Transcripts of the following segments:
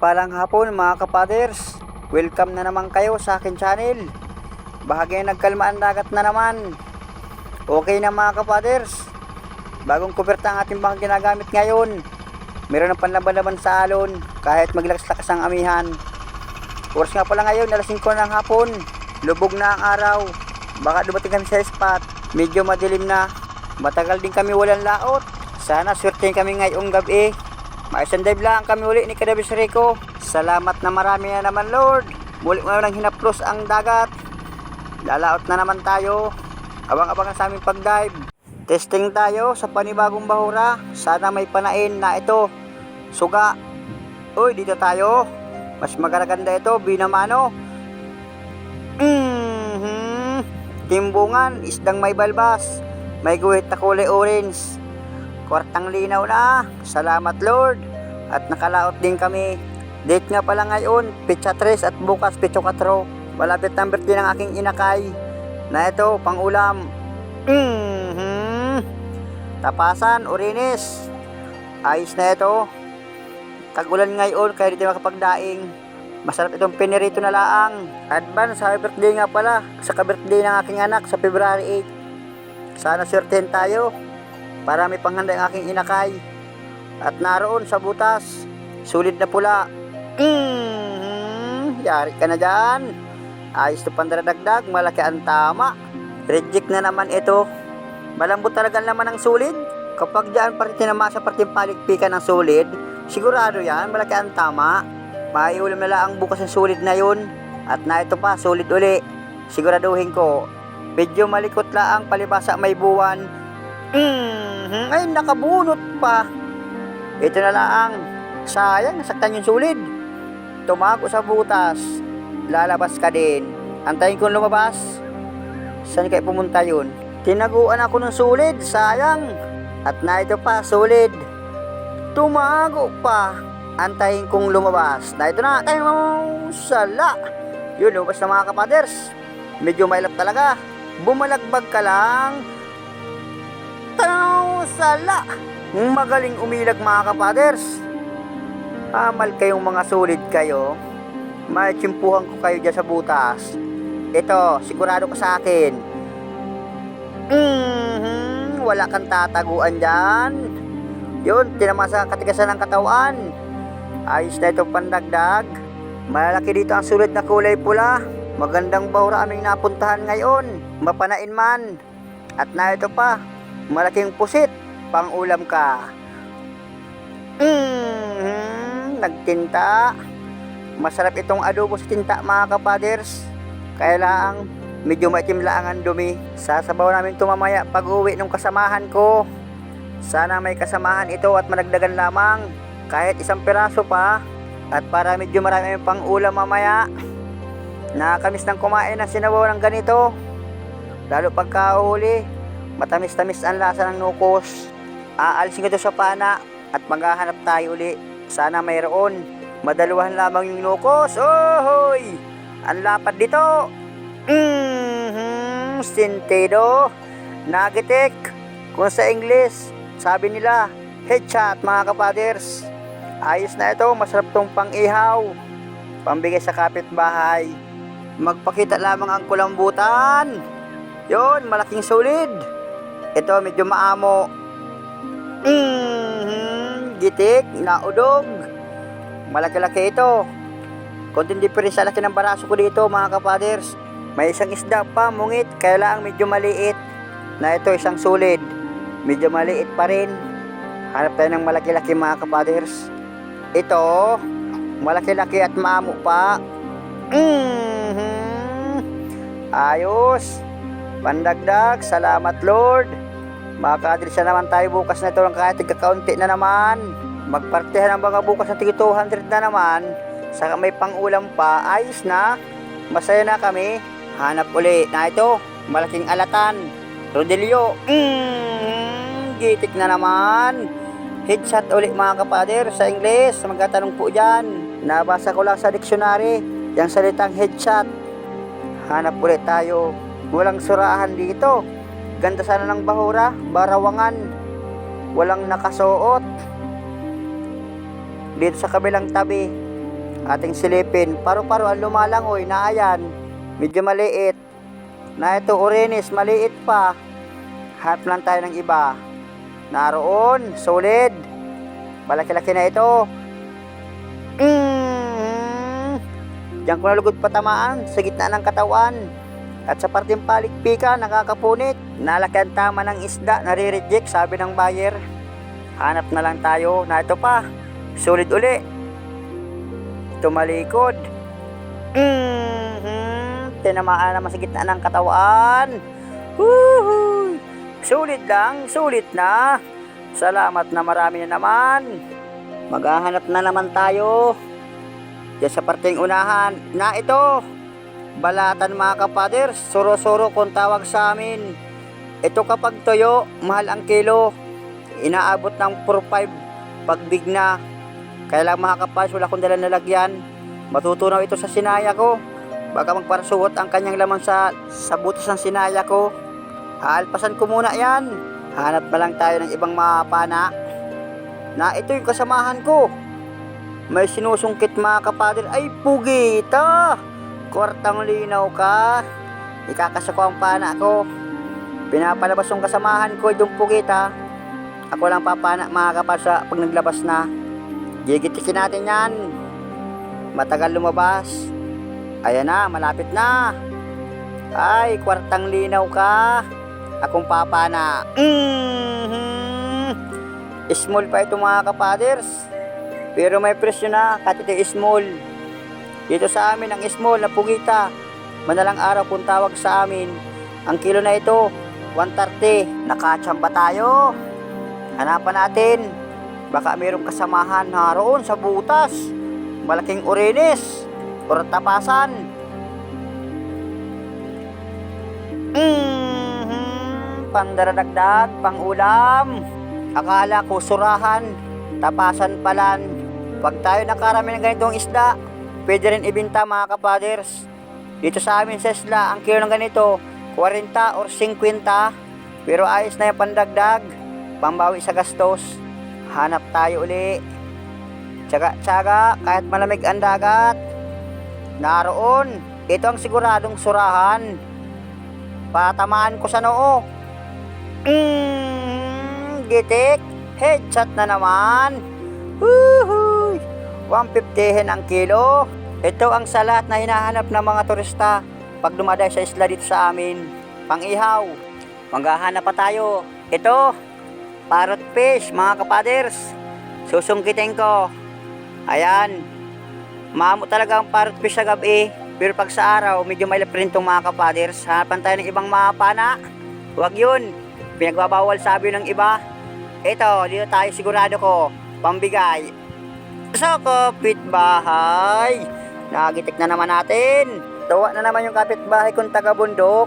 Mapagpalang hapon mga kapaders. Welcome na naman kayo sa akin channel. Bahagi nagkalmaan dagat na naman. Okay na mga kapaders. Bagong kuberta ang ating mga ginagamit ngayon. Meron ng panlaban-laban sa alon kahit maglakas-lakas ang amihan. Oras nga pala ngayon, alas 5 ng hapon. Lubog na ang araw. Baka dumating kami sa spot. Medyo madilim na. Matagal din kami walang laot. Sana swerte kami ngayong gabi. Maisang dive lang kami uli ni Kadabis Rico. Salamat na marami na naman Lord. Muli mo nang hinaplos ang dagat. Lalaot na naman tayo. Abang-abang sa aming pag-dive. Testing tayo sa panibagong bahura. Sana may panain na ito. Suga. Uy, dito tayo. Mas magaganda ito, binamano. Mhm. Timbungan, isdang may balbas. May guhit na kulay orange. Kwartang linaw na. Salamat Lord. At nakalaot din kami. Date nga pala ngayon, Pitsa 3 at bukas Pitso 4. Malapit ng birthday ng aking inakay. Na ito, pang ulam. Mhm. Tapasan, Orines. Ayos na ito. Tag-ulan ngayon, kaya dito makapagdaing. Masarap itong pinirito na laang. Advance, happy birthday nga pala. Sa ka-birthday ng aking anak sa February 8. Sana swertein tayo para may panghanda ang aking inakay. At naroon sa butas, sulit na pula. Mm, yari ka na dyan. Ayos to pandaradagdag, malaki ang tama. Reject na naman ito. Malambot talaga ang laman ng sulid. Kapag dyan parte tinama sa parteng palikpikan ng sulid, sigurado yan, malaki ang tama. Maiulam na lang bukas ng sulid na yun. At na ito pa, sulit uli. Siguraduhin ko, medyo malikot lang palibasa may buwan. Mm, ay nakabunot pa. Ito na lang. Sayang, nasaktan yung sulid. Tumago sa butas. Lalabas ka din. Antayin kong lumabas. Saan kayo pumunta yun? Tinaguan ako ng sulid. Sayang. At na ito pa, sulid. Tumago pa. Antayin kong lumabas. Na ito na. Tayo sala. Yun, lumabas na mga kapaders. Medyo mailap talaga. Bumalagbag ka lang. Tanaw sala. Magaling umilag mga kapaders. Amal kayong mga solid kayo. May tsimpuhan ko kayo dyan sa butas. Ito, sigurado ka sa akin. Mhm, wala kang tataguan dyan. Yun, tinamasa katigasan ng katawan. Ayos na itong pandagdag. Malaki dito ang sulit na kulay pula. Magandang bahura aming napuntahan ngayon. Mapanain man. At na ito pa, malaking pusit. Pang ulam ka. Mhm, nagtinta. Masarap itong adobo sa tinta mga kapaders. Kaya lang, medyo maitim lang ang dumi. Sasabaw namin ito mamaya pag uwi ng kasamahan ko. Sana may kasamahan ito at managdagan lamang. Kahit isang piraso pa. At para medyo marami pang ulam mamaya. Nakakamiss ng kumain ng sinabaw ng ganito. Lalo pagkahuli, matamis-tamis ang lasa ng nukos. Aalisin ko ito sa pana at maghahanap tayo uli. Sana mayroon. Madaluhan lamang yung nukos. Ohoy! Ang lapad dito. Mm-hmm, stintido. Nagitik. Kung sa English, sabi nila, headshot mga kapaders. Ayos na ito, masarap tong pang-ihaw. Pambigay sa kapitbahay. Magpakita lamang ang kulambutan. Yon, malaking solid. Ito, medyo maamo. Mm-hmm, gitik, naudog. Malaki-laki ito. Konting difference sa laki ng baraso ko dito mga kapaders. May isang isda pa, mungit, kaya lang medyo maliit. Na ito isang solid. Medyo maliit pa rin. Hanap tayo ng malaki-laki mga kapaders. Ito, malaki-laki at maamo pa. Mhm. Ayos. Pandagdag, salamat Lord. Makakadresa naman tayo bukas na ito ng kahit kakaunti na naman. Magpartihan ang mga bukas ng tigi 200 na naman. Saka may pangulam pa, ayos na. Masaya na kami. Hanap uli na ito, malaking alatan. Rodelio, mm, gitik na naman. Headshot uli mga kapader sa Ingles. Magtatanong po dyan. Nabasa ko lang sa dictionary. Yung salitang headshot. Hanap ulit tayo. Walang surahan dito. Ganda sana ng bahura. Barawangan. Walang nakasuot. dito sa kabilang tabi. Ating silipin. Paru-paro ang lumalangoy na ayan. Medyo maliit. Na ito, Orenis, maliit pa. Hanap lang tayo ng iba. Naroon, solid. Malaki-laki na ito. Mm. Diyan ko nalugod patamaan sa gitna ng katawan. At sa parteng palikpika, nakakapunit. Nalaki ang tama ng isda, nare-reject, sabi ng buyer. Hanap na lang tayo na ito pa. Solid uli. Tumalikod. Mm-hmm. Tinamaan naman sa gitna ng katawan. Woohoo! Sulit lang, sulit na. Salamat na marami na naman. Maghahanap na naman tayo. Diyan sa parteng unahan na ito. Balatan mga kapaders, suro-suro kung tawag sa amin. Ito kapag toyo, mahal ang kilo. Inaabot ng 4-5 pag big na. Kaya lang mga kapaders, wala akong dala na lagyan. Matutunaw ito sa sinaya ko. Baka magparasuot ang kanyang laman sa, sa butas ng sinaya ko. Haalpasan ko muna yan. Hanap na lang tayo ng ibang mga pana. Na ito yung kasamahan ko. May sinusungkit mga kapader. Ay, pugita! Kwartang linaw ka. Ikakasa ko ang pana ko. Pinapalabas yung kasamahan ko yung pugita. Ako lang papana mga kapader sa pag naglabas na. Gigitikin natin yan. Matagal lumabas. Ayan na, malapit na. Ay, kwartang linaw ka. Akong papana. mm Small pa ito mga kapaders. Pero may presyo na, katite small. Dito sa amin ang small na pugita. Manalang araw kung tawag sa amin. Ang kilo na ito, 130. Nakachamba tayo. Hanapan natin. Baka mayroong kasamahan naroon sa butas. Malaking orenes. Or tapasan. Mm-hmm. Pandaradagdag, pangulam. Akala ko surahan, tapasan palan. Pag tayo nakarami ng ganitong isda, pwede rin ibinta mga kapaders. Dito sa amin sa isla, ang kilo ng ganito, 40 or 50. Pero ayos na yung pandagdag, pambawi sa gastos. Hanap tayo uli. Tsaga-tsaga, kahit malamig ang dagat. Naroon, ito ang siguradong surahan. Patamaan ko sa noo. Mm, gitik. Headshot na naman. Woohoo! 150 ang kilo. Ito ang salat na hinahanap ng mga turista pag dumaday sa isla dito sa amin. Pang-ihaw. Maghahanap pa tayo. Ito, parrot fish, mga kapaders. Susungkitin ko. Ayan. Maamo talaga ang parrot fish sa gabi. Pero pag sa araw, medyo may printong mga kapaders. Hanapan tayo ng ibang mga pana. Huwag yun. Pinagbabawal sabi ng iba. Ito, dito tayo sigurado ko. Pambigay. Sa kapitbahay. Nagitik na naman natin. Tawa na naman yung kapitbahay kong taga-bundok.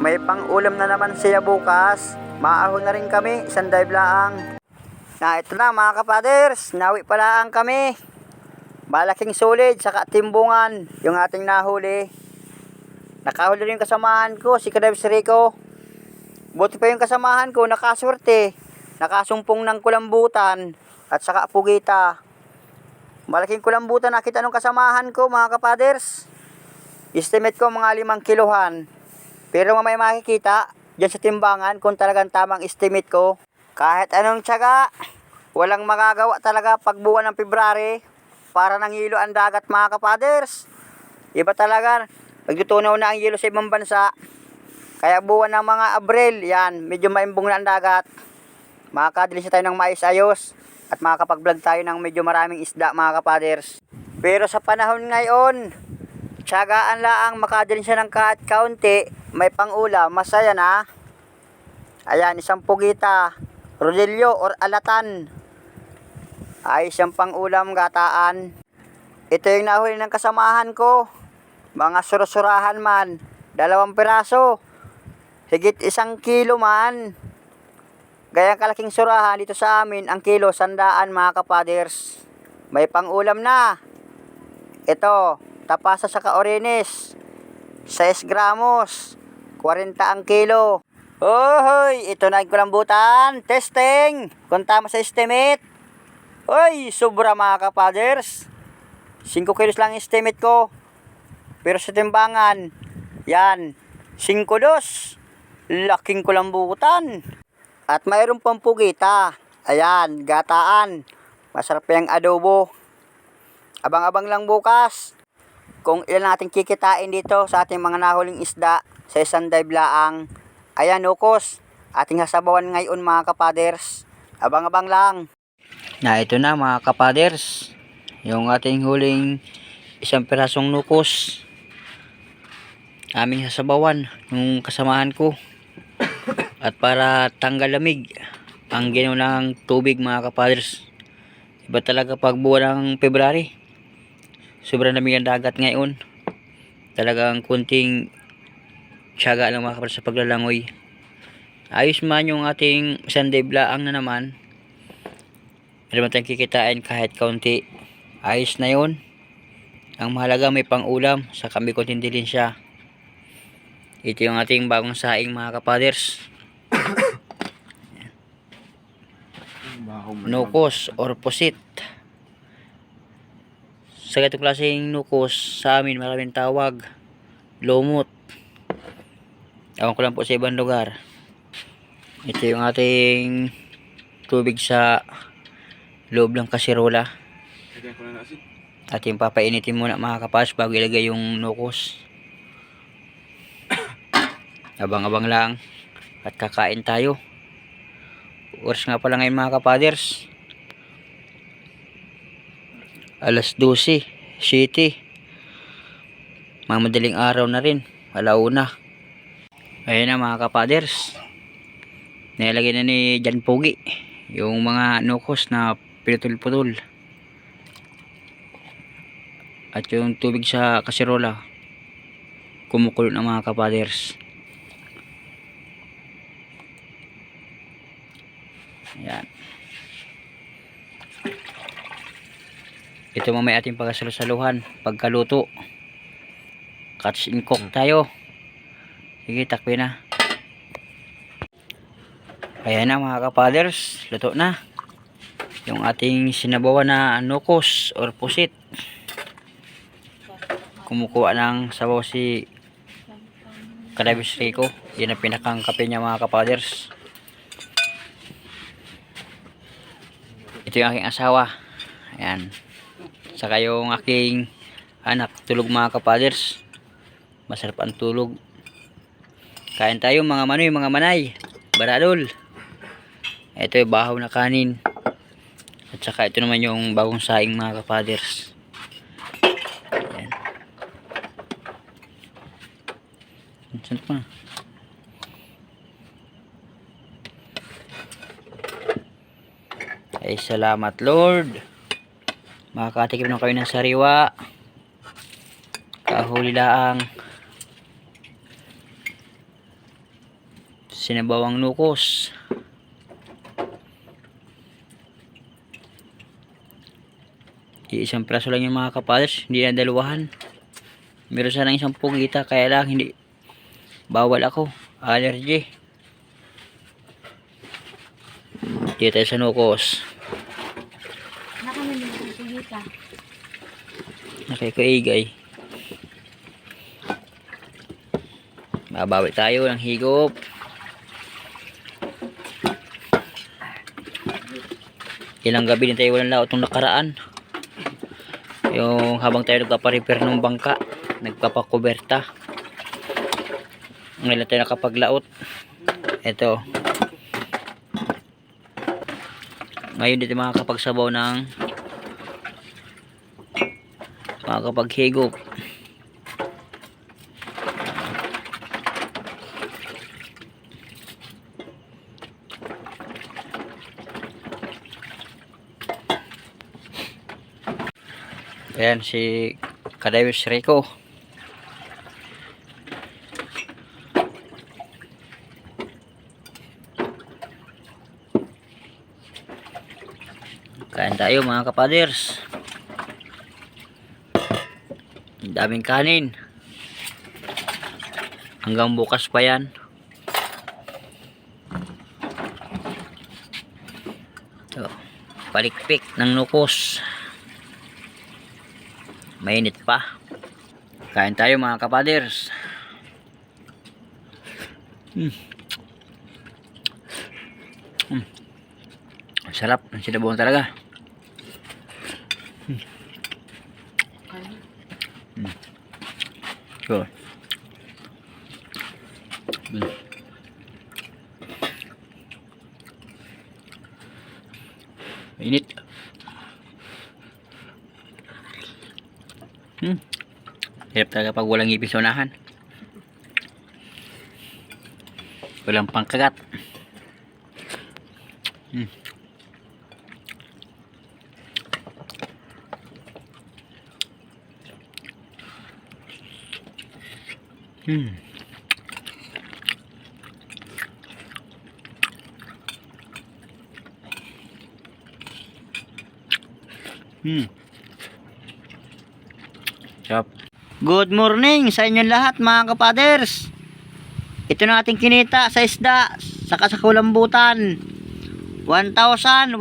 May pang-ulam na naman siya bukas. Maahon na rin kami, isang dive laang. Na ito na mga kapaders, nawi pala ang kami. Malaking solid, saka timbungan yung ating nahuli. Nakahuli rin yung kasamahan ko, si Kadab Rico. Buti pa yung kasamahan ko, nakaswerte. Nakasumpong ng kulambutan at saka pugita. Malaking kulambutan nakita nung kasamahan ko mga kapaders. Estimate ko mga limang kilohan. Pero mamaya makikita dyan sa timbangan kung talagang tamang estimate ko. Kahit anong tiyaga, walang magagawa talaga pag buwan ng February para nang hilo ang dagat mga kapaders. Iba talaga, nagtutunaw na ang hilo sa ibang bansa. Kaya buwan ng mga Abril, yan, medyo maimbong na ang dagat. Makakadilis tayo ng mais ayos at makakapag-vlog tayo ng medyo maraming isda mga kapaders. Pero sa panahon ngayon, tiyagaan lang makadilis siya ng kahit kaunti, may pang-ulam, masaya na. Ayan, isang pugita, rodillo or alatan. Ay, isang pang-ulam gataan. Ito yung nahuli ng kasamahan ko. Mga surusurahan man. Dalawang piraso. Higit isang kilo man. Gayang kalaking surahan dito sa amin, ang kilo, sandaan mga kapaders. May pang-ulam na. Ito, tapasa sa kaorines. 6 gramos. 40 ang kilo. Ohoy, ito na ang kulambutan. Testing. Kung tama sa estimate. Oy, sobra mga kapaders. 5 kilos lang ang estimate ko. Pero sa timbangan, yan, 5 dos. Laking kulambutan. At mayroon pang pugita. Ayan, gataan. Masarap yung adobo. Abang-abang lang bukas. Kung ilan natin kikitain dito sa ating mga nahuling isda sa isang dive laang. Ayan, ukos. Ating hasabawan ngayon mga kapaders. Abang-abang lang. Na ito na mga kapaders. Yung ating huling isang pirasong nukos. Aming sasabawan nung kasamahan ko. At para tanggal lamig ang ginaw ng tubig mga kapaders. Iba talaga pag buwan ng February. Sobrang lamig ang dagat ngayon. Talagang kunting tiyaga lang mga kapaders sa paglalangoy. Ayos man yung ating Sunday blaang na naman. Meron man tayong kikitain kahit kaunti. Ayos na yun. Ang mahalaga may pang-ulam sa kami konting dilin siya. Ito yung ating bagong saing mga kapaders. Nukos or pusit. Sa ganitong klaseng nukos, sa amin maraming tawag. Lumot. Ewan ko lang po sa ibang lugar. Ito yung ating tubig sa loob ng kasirola. At yung papainitin muna mga kapas bago ilagay yung nukos. Abang-abang lang. At kakain tayo. Oras nga pala ngayon mga kapaders. Alas 12. City. Mamadaling araw na rin. Alauna. Ayan na mga kapaders. Nilagay na ni Jan Pogi. Yung mga nukos na pinutol-putol. At yung tubig sa kasirola. Kumukulo ng mga kapaders. Ayan. Ito mamaya ating pagkasalusaluhan. Pagkaluto. Cuts in cook tayo. Sige, takpi na. Ayan na mga kapaders. Luto na. Yung ating sinabawan na nukos or pusit. Kumukuha ng sabaw si Kadabis Rico. Yan ang pinakang kape niya mga kapaders. Ito yung aking asawa. Ayan. Saka yung aking anak. Tulog mga kapaders. Masarap ang tulog. Kain tayo mga manoy, mga manay. Baradol. Ito yung bahaw na kanin. At saka ito naman yung bagong saing mga kapaders. Ayan. Saan pa? Ay salamat Lord. Makakatikim na kayo ng sariwa. Kahuli laang. Sinabawang nukos. Iisang praso lang yung mga kapalas, hindi na dalawahan. Meron sana isang pugita, kaya lang hindi bawal ako. Allergy. Dito tayo sa nukos. Sigita. Nakikuigay. Mabawi tayo ng higop. Ilang gabi din tayo walang laot nung nakaraan. Yung habang tayo nagpaparepair ng bangka, nagpapakuberta. Ngayon tayo nakapaglaot. Ito. Ngayon dito makakapagsabaw ng makakapaghigop. Ayan si Kadayos Rico. Kain tayo mga kapaders. Ang daming kanin. Hanggang bukas pa yan. Ito. Palikpik ng nukos. Mainit pa. Kain tayo mga kapaders. Hmm. Hmm. Ang Sarap ng sinabuhan talaga. Hmm. So. Hmm. Hmm. Hirap talaga pag walang unahan. Walang pangkagat. Hmm. Hmm. Hmm. Sarap. Good morning sa inyong lahat mga kapaders. Ito na ating kinita sa isda sa kulambutan. 1,181.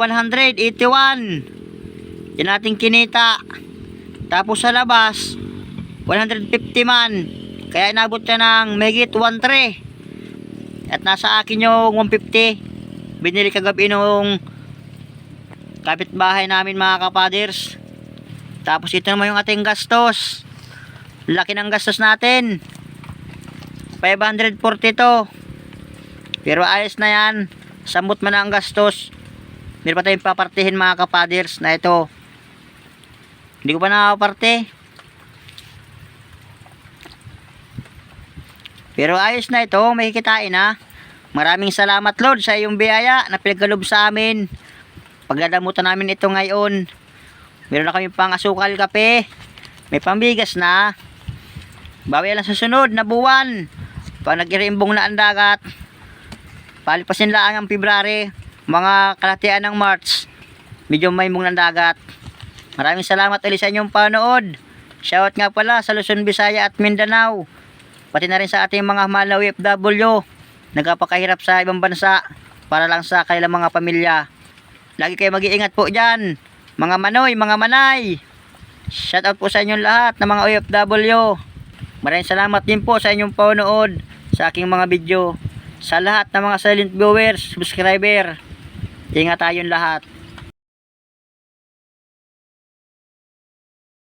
Yan ating kinita. Tapos sa labas, 150 man. Kaya inabot niya ng megit 1,3. At nasa akin yung 150. Binili kagabi nung kapitbahay namin mga kapaders. Tapos ito naman yung ating gastos. Laki ng gastos natin. 542. Pero ayos na yan. Samot man ang gastos. Meron pa tayong papartihin mga kapaders na ito. Hindi ko pa nakaparte. Pero ayos na ito. May kikitain ha. Maraming salamat Lord sa iyong biyaya na pinagkalob sa amin. Pagdadamutan namin ito ngayon. Meron na kami pang asukal kape. May pambigas na. Bawi lang sa sunod na buwan. Pag nag-irimbong na ang dagat. Palipasin lang ang February. Mga kalatian ng March. Medyo may mong ng dagat. Maraming salamat ulit sa inyong panood. Shoutout nga pala sa Luzon, Visaya at Mindanao. Pati na rin sa ating mga mahal na OFW. Nagpapakahirap sa ibang bansa para lang sa kanilang mga pamilya. Lagi kayo mag-iingat po dyan. Mga manoy, mga manay. Shoutout po sa inyong lahat ng mga OFW. Maraming salamat din po sa inyong panood sa aking mga video. Sa lahat ng mga silent viewers, subscriber. Ingat tayong lahat.